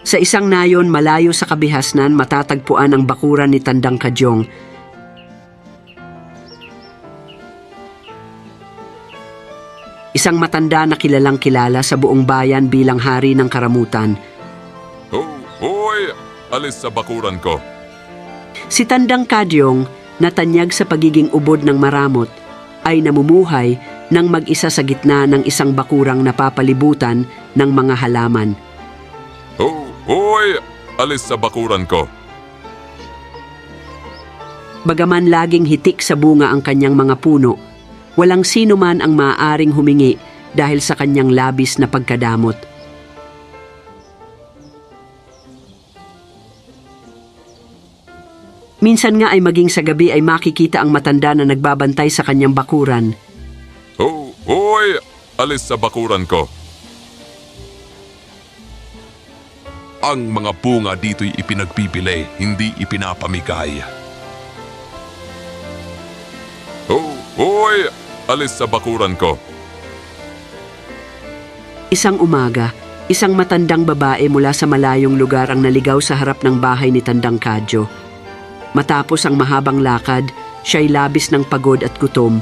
Sa isang nayon malayo sa kabihasnan matatagpuan ang bakuran ni Tandang Kadyong. Isang matanda na kilalang kilala sa buong bayan bilang hari ng karamutan. Hoy! Alis sa bakuran ko. Si Tandang Kadyong, natanyag sa pagiging ubod ng maramot, ay namumuhay ng mag-isa sa gitna ng isang bakurang napapalibutan ng mga halaman. Oh, hoy! Alis sa bakuran ko. Bagaman laging hitik sa bunga ang kanyang mga puno, walang sino man ang maaaring humingi dahil sa kanyang labis na pagkadamot. Minsan nga ay maging sa gabi ay makikita ang matanda na nagbabantay sa kanyang bakuran. Oh, hoy! Alis sa bakuran ko. Ang mga bunga dito'y ipinagpipili, hindi ipinapamigay. Oh, hoy! Alis sa bakuran ko. Isang umaga, isang matandang babae mula sa malayong lugar ang naligaw sa harap ng bahay ni Tandang Kadyo. Matapos ang mahabang lakad, siya'y labis ng pagod at gutom.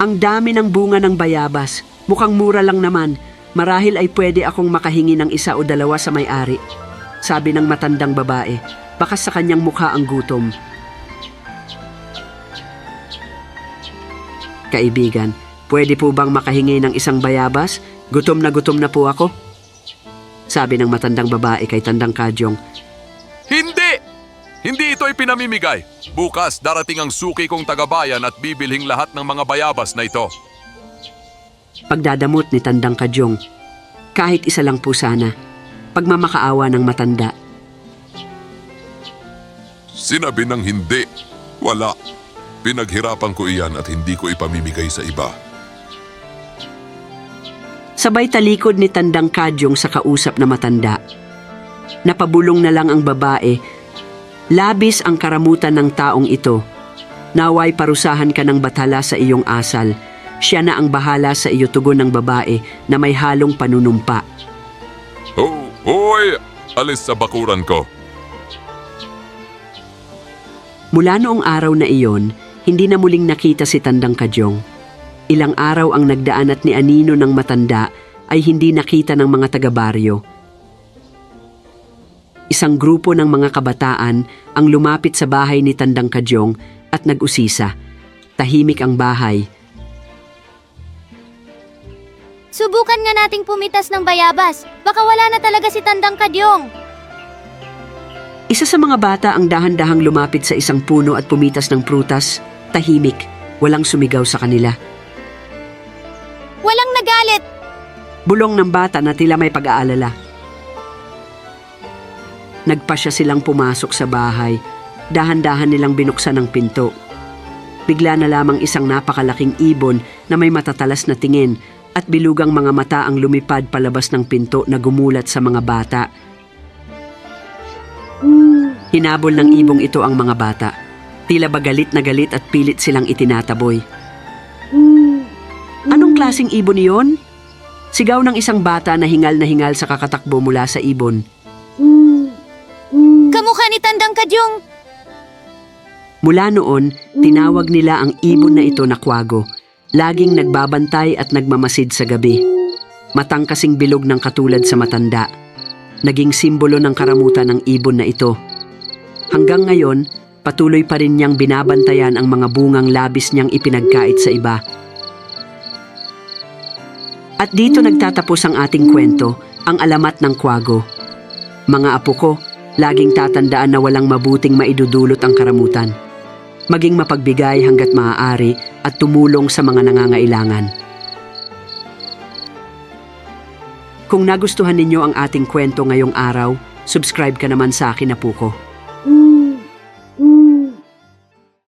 Ang dami ng bunga ng bayabas. Mukhang mura lang naman. Marahil ay pwede akong makahingi ng isa o dalawa sa may-ari. Sabi ng matandang babae. Baka sa kanyang mukha ang gutom. Kaibigan, pwede po bang makahingi ng isang bayabas? Gutom na gutom na po ako. Sabi ng matandang babae kay Tandang Kadyong. Hindi! Hindi ito ipinamimigay. Bukas darating ang suki kong tagabayan at bibilhing lahat ng mga bayabas na ito. Pagdadamot ni Tandang Kadyong. Kahit isa lang po sana. Pagmamakaawa ng matanda. Sinabi ng hindi. Wala. Pinaghirapan ko iyan at hindi ko ipamimigay sa iba. Sabay talikod ni Tandang Kadyong sa kausap na matanda. Napabulong na lang ang babae. Labis ang karamutan ng taong ito. Naway parusahan ka ng bathala sa iyong asal. Siya na ang bahala sa iyo tugon ng babae na may halong panunumpa. Oh, hoy! Alis sa bakuran ko. Mula noong araw na iyon, hindi na muling nakita si Tandang Kadyong. Ilang araw ang nagdaan at ni Anino ng matanda ay hindi nakita ng mga taga-baryo. Isang grupo ng mga kabataan ang lumapit sa bahay ni Tandang Kadyong at nag-usisa. Tahimik ang bahay. Subukan nga nating pumitas ng bayabas. Baka wala na talaga si Tandang Kadyong. Isa sa mga bata ang dahan-dahang lumapit sa isang puno at pumitas ng prutas. Tahimik, walang sumigaw sa kanila. Walang nagalit. Bulong ng bata na tila may pag-aalala. Nagpa siya silang pumasok sa bahay. Dahan-dahan nilang binuksan ang pinto. Bigla na lamang isang napakalaking ibon na may matatalas na tingin at bilugang mga mata ang lumipad palabas ng pinto na gumulat sa mga bata. Hinabol ng ibong ito ang mga bata. Tila ba galit na galit at pilit silang itinataboy. Anong klasing ibon iyon? Sigaw ng isang bata na hingal na hingal sa kakatakbo mula sa ibon. Kamukha ni Tandang Kadyong. Mula noon, tinawag nila ang ibon na ito na kwago. Laging nagbabantay at nagmamasid sa gabi. Matang kasing bilog ng katulad sa matanda. Naging simbolo ng karamutan ng ibon na ito. Hanggang ngayon, patuloy pa rin niyang binabantayan ang mga bungang labis niyang ipinagkait sa iba. At dito nagtatapos ang ating kwento, ang alamat ng kwago. Mga apo ko, laging tatandaan na walang mabuting maidudulot ang karamutan. Maging mapagbigay hanggat maaari at tumulong sa mga nangangailangan. Kung nagustuhan ninyo ang ating kwento ngayong araw, subscribe ka naman sa akin na po ko.